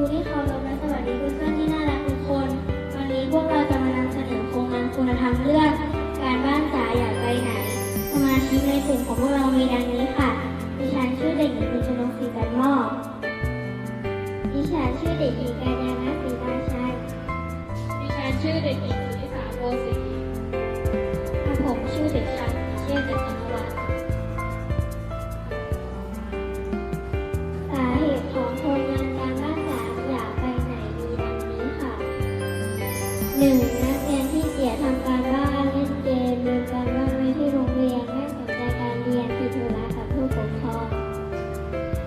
ครูที่เคารพและสวัสดีเพื่อนๆที่น่ารักทุกคน วันนี้พวกเราจะมานำเสนอโครงการคุณธรรมเลือกการบ้านสายอยากไปไหน สมาชิกในกลุ่มของพวกเรามีดังนี้ค่ะ ดิฉันชื่อเด็กหญิงชนกศรีกันมอกดิฉันชื่อเด็กหญิงกัญญาณศรีตาชัยดิฉันชื่อเด็กหญิงสุนิสาโพสี หนึ่งนักเรียนที่เกียจทำการบ้านเล่นเกมลืมการบ้านไว้ที่โรงเรียนไม่สนใจการเรียนผิดธุระกับผู้ปกครอง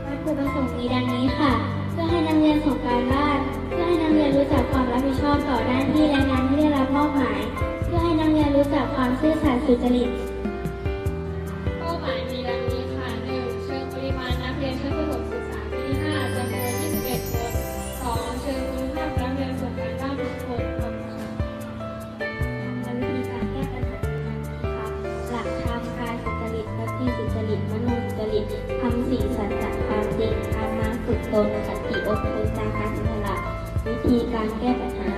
วัตถุประสงค์มีดังนี้ค่ะ เพื่อให้นักเรียนส่งการบ้าน เพื่อให้นักเรียนรู้จักความรับผิดชอบต่อหน้าที่และงานที่ได้รับมอบหมาย เพื่อให้นักเรียนรู้จักความซื่อสัตย์สุจริต ฝึกตนขันติอดทนจาคะสินละวิธีการแก้ปัญหา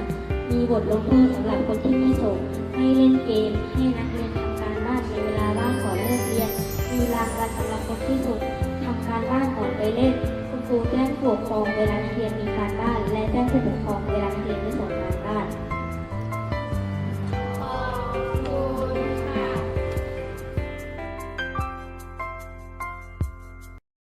มีบทลงโทษสำหรับคนที่ไม่ส่งให้เล่นเกม ให้นักเรียนทำการบ้านในเวลาว่างก่อนเลิกเรียน มีรางวัลสำหรับคนที่ส่งทำการบ้านก่อนไปเล่น คุณครูแจ้งผู้ปกครองเวลานักเรียนมีการบ้าน และแจ้งผู้ปกครอง